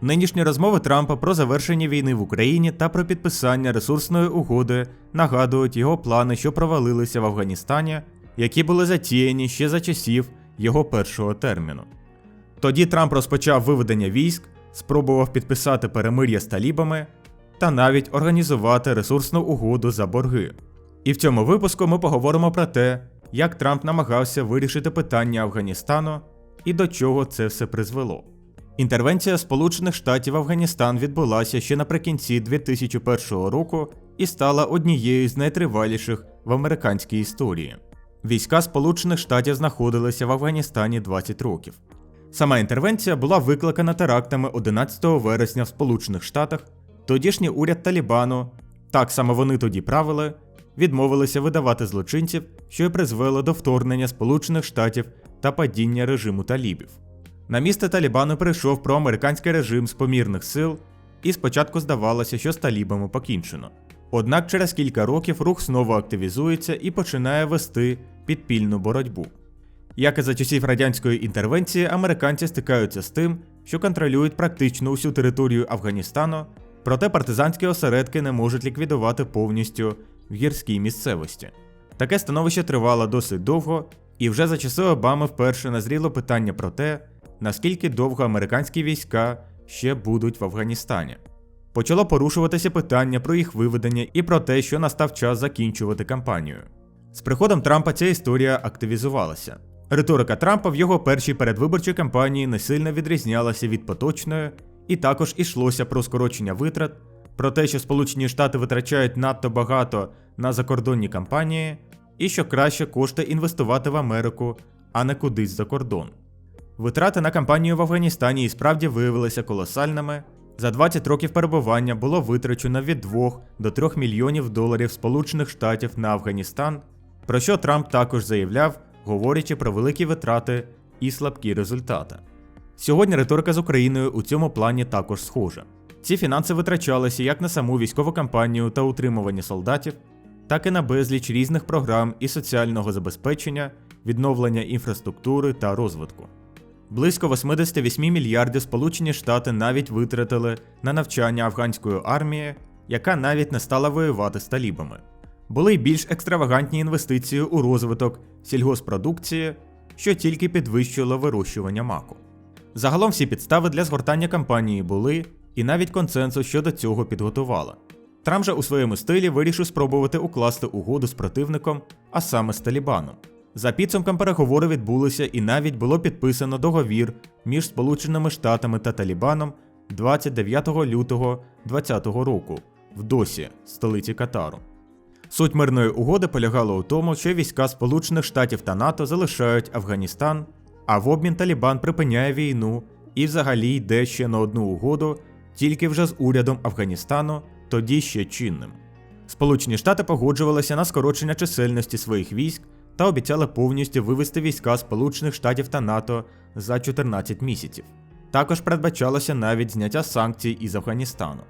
Нинішні розмови Трампа про завершення війни в Україні та про підписання ресурсної угоди нагадують його плани, що провалилися в Афганістані, які були затіяні ще за часів його першого терміну. Тоді Трамп розпочав виведення військ, спробував підписати перемир'я з талібами та навіть організувати ресурсну угоду за борги. І в цьому випуску ми поговоримо про те, як Трамп намагався вирішити питання Афганістану і до чого це все призвело. Інтервенція Сполучених Штатів в Афганістан відбулася ще наприкінці 2001 року і стала однією з найтриваліших в американській історії. Війська Сполучених Штатів знаходилися в Афганістані 20 років. Сама інтервенція була викликана терактами 11 вересня в Сполучених Штатах. Тодішній уряд Талібану, так само вони тоді правили, відмовилися видавати злочинців, що й призвело до вторгнення Сполучених Штатів та падіння режиму талібів. На місце Талібану прийшов проамериканський режим з помірних сил, і спочатку здавалося, що з талібами покінчено. Однак через кілька років рух знову активізується і починає вести підпільну боротьбу. Як і за часів радянської інтервенції, американці стикаються з тим, що контролюють практично усю територію Афганістану, проте партизанські осередки не можуть ліквідувати повністю в гірській місцевості. Таке становище тривало досить довго, і вже за часи Обами вперше назріло питання про те, наскільки довго американські війська ще будуть в Афганістані. Почало порушуватися питання про їх виведення і про те, що настав час закінчувати кампанію. З приходом Трампа ця історія активізувалася. Риторика Трампа в його першій передвиборчій кампанії не сильно відрізнялася від поточної, і також ішлося про скорочення витрат, про те, що Сполучені Штати витрачають надто багато на закордонні кампанії, і що краще кошти інвестувати в Америку, а не кудись за кордон. Витрати на кампанію в Афганістані і справді виявилися колосальними. За 20 років перебування було витрачено від 2 до 3 мільйонів доларів Сполучених Штатів на Афганістан, про що Трамп також заявляв, говорячи про великі витрати і слабкі результати. Сьогодні риторика з Україною у цьому плані також схожа. Ці фінанси витрачалися як на саму військову кампанію та утримування солдатів, так і на безліч різних програм і соціального забезпечення, відновлення інфраструктури та розвитку. Близько 88 мільярдів Сполучені Штати навіть витратили на навчання афганської армії, яка навіть не стала воювати з талібами. Були й більш екстравагантні інвестиції у розвиток сільгоспродукції, що тільки підвищило вирощування маку. Загалом всі підстави для згортання кампанії були, і навіть консенсус щодо цього підготували. Трамп же у своєму стилі вирішив спробувати укласти угоду з противником, а саме з Талібаном. За підсумком переговори відбулися і навіть було підписано договір між Сполученими Штатами та Талібаном 29 лютого 2020 року в Досі, столиці Катару. Суть мирної угоди полягала у тому, що війська Сполучених Штатів та НАТО залишають Афганістан, а в обмін Талібан припиняє війну і взагалі йде ще на одну угоду, тільки вже з урядом Афганістану, тоді ще чинним. Сполучені Штати погоджувалися на скорочення чисельності своїх військ та обіцяли повністю вивести війська Сполучених Штатів та НАТО за 14 місяців. Також передбачалося навіть зняття санкцій із Афганістану.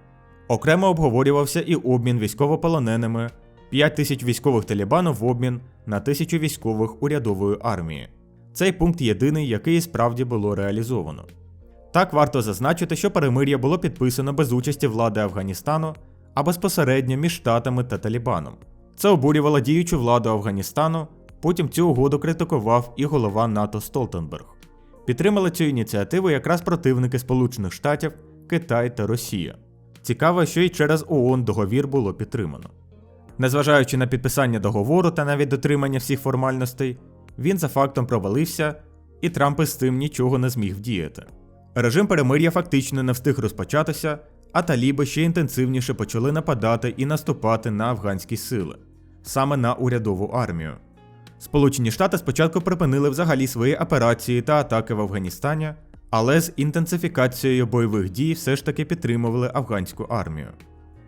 Окремо обговорювався і обмін військовополоненими 5 тисяч військових Талібану в обмін на тисячу військових урядової армії. Цей пункт єдиний, який справді було реалізовано. Так варто зазначити, що перемир'я було підписано без участі влади Афганістану, а безпосередньо між Штатами та Талібаном. Це обурювало діючу владу Афганістану, потім цю угоду критикував і голова НАТО Столтенберг. Підтримали цю ініціативу якраз противники Сполучених Штатів, Китай та Росія. Цікаво, що й через ООН договір було підтримано. Незважаючи на підписання договору та навіть дотримання всіх формальностей, він за фактом провалився, і Трамп із тим нічого не зміг вдіяти. Режим перемир'я фактично не встиг розпочатися, а таліби ще інтенсивніше почали нападати і наступати на афганські сили, саме на урядову армію. Сполучені Штати спочатку припинили взагалі свої операції та атаки в Афганістані, але з інтенсифікацією бойових дій все ж таки підтримували афганську армію.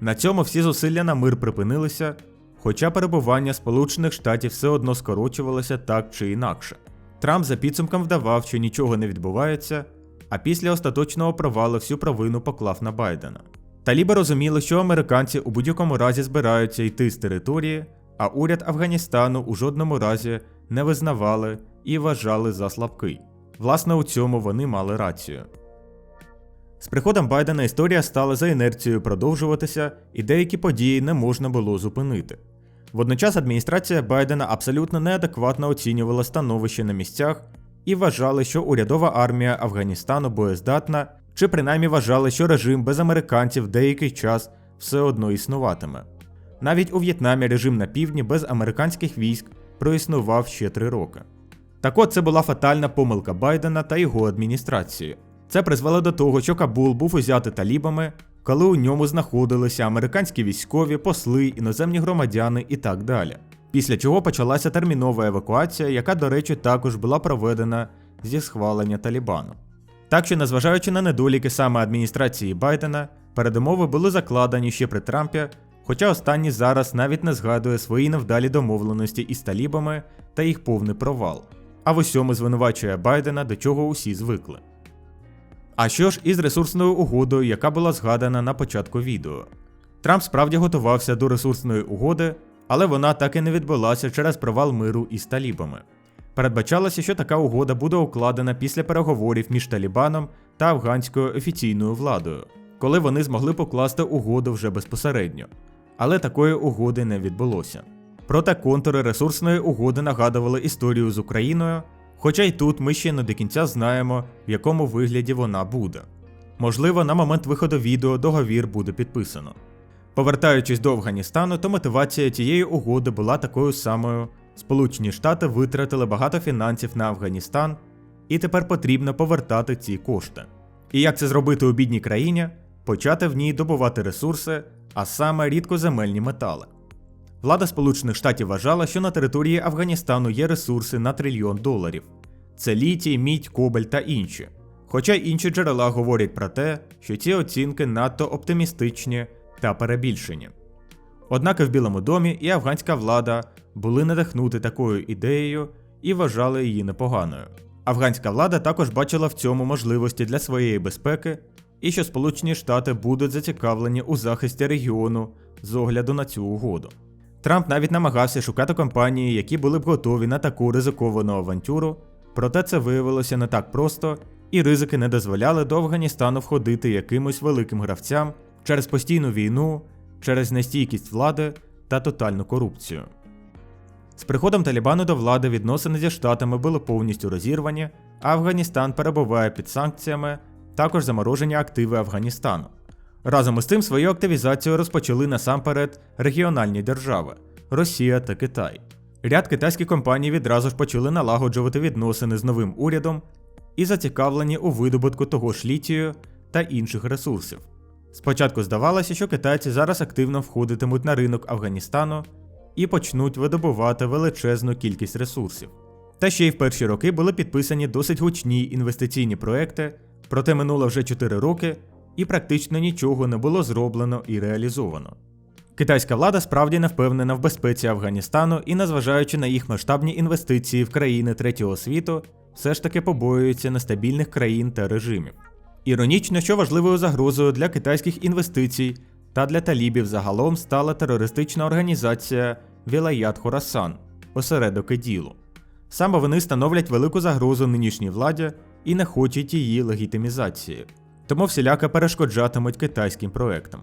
На цьому всі зусилля на мир припинилися, хоча перебування Сполучених Штатів все одно скорочувалося так чи інакше. Трамп за підсумком вдавав, що нічого не відбувається, а після остаточного провалу всю провину поклав на Байдена. Таліби розуміли, що американці у будь-якому разі збираються йти з території, а уряд Афганістану у жодному разі не визнавали і вважали за слабкий. Власне, у цьому вони мали рацію. З приходом Байдена історія стала за інерцією продовжуватися, і деякі події не можна було зупинити. Водночас адміністрація Байдена абсолютно неадекватно оцінювала становище на місцях і вважали, що урядова армія Афганістану боєздатна, чи принаймні вважали, що режим без американців деякий час все одно існуватиме. Навіть у В'єтнамі режим на півдні без американських військ проіснував ще три роки. Так от це була фатальна помилка Байдена та його адміністрації. Це призвело до того, що Кабул був узятий талібами, коли у ньому знаходилися американські військові, посли, іноземні громадяни і так далі. Після чого почалася термінова евакуація, яка, до речі, також була проведена зі схвалення Талібану. Так що, незважаючи на недоліки саме адміністрації Байдена, передумови були закладені ще при Трампі, хоча останній зараз навіть не згадує свої невдалі домовленості із талібами та їх повний провал, а в усьому звинувачує Байдена, до чого усі звикли. А що ж із ресурсною угодою, яка була згадана на початку відео? Трамп справді готувався до ресурсної угоди, але вона так і не відбулася через провал миру із талібами. Передбачалося, що така угода буде укладена після переговорів між Талібаном та афганською офіційною владою, коли вони змогли покласти угоду вже безпосередньо. Але такої угоди не відбулося. Проте контури ресурсної угоди нагадували історію з Україною, хоча й тут ми ще не до кінця знаємо, в якому вигляді вона буде. Можливо, на момент виходу відео договір буде підписано. Повертаючись до Афганістану, то мотивація тієї угоди була такою самою. Сполучені Штати витратили багато фінансів на Афганістан, і тепер потрібно повертати ці кошти. І як це зробити у бідній країні? Почати в ній добувати ресурси, а саме рідкоземельні метали. Влада Сполучених Штатів вважала, що на території Афганістану є ресурси на трильйон доларів: це літій, мідь, кобель та інші. Хоча інші джерела говорять про те, що ці оцінки надто оптимістичні та перебільшені. Однак в Білому домі і афганська влада були надихнути такою ідеєю і вважали її непоганою. Афганська влада також бачила в цьому можливості для своєї безпеки і що Сполучені Штати будуть зацікавлені у захисті регіону з огляду на цю угоду. Трамп навіть намагався шукати компанії, які були б готові на таку ризиковану авантюру, проте це виявилося не так просто, і ризики не дозволяли до Афганістану входити якимось великим гравцям через постійну війну, через нестійкість влади та тотальну корупцію. З приходом Талібану до влади відносини зі штатами були повністю розірвані, а Афганістан перебуває під санкціями, також заморожені активи Афганістану. Разом із тим свою активізацію розпочали насамперед регіональні держави Росія та Китай. Ряд китайських компаній відразу ж почали налагоджувати відносини з новим урядом і зацікавлені у видобутку того ж літію та інших ресурсів. Спочатку здавалося, що китайці зараз активно входитимуть на ринок Афганістану і почнуть видобувати величезну кількість ресурсів. Та ще й в перші роки були підписані досить гучні інвестиційні проекти, проте минуло вже 4 роки і практично нічого не було зроблено і реалізовано. Китайська влада справді не впевнена в безпеці Афганістану і, незважаючи на їх масштабні інвестиції в країни третього світу, все ж таки побоюється нестабільних країн та режимів. Іронічно, що важливою загрозою для китайських інвестицій та для талібів загалом стала терористична організація Вілаят Хорасан, осередок іділу. Саме вони становлять велику загрозу нинішній владі і не хочуть її легітимізації, тому всіляко перешкоджатимуть китайським проектам.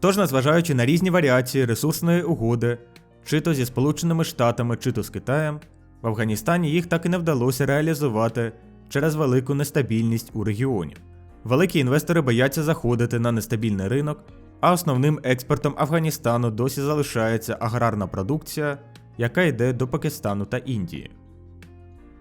Тож, незважаючи на різні варіації ресурсної угоди, чи то зі Сполученими Штатами, чи то з Китаєм, в Афганістані їх так і не вдалося реалізувати через велику нестабільність у регіоні. Великі інвестори бояться заходити на нестабільний ринок, а основним експортом Афганістану досі залишається аграрна продукція, яка йде до Пакистану та Індії.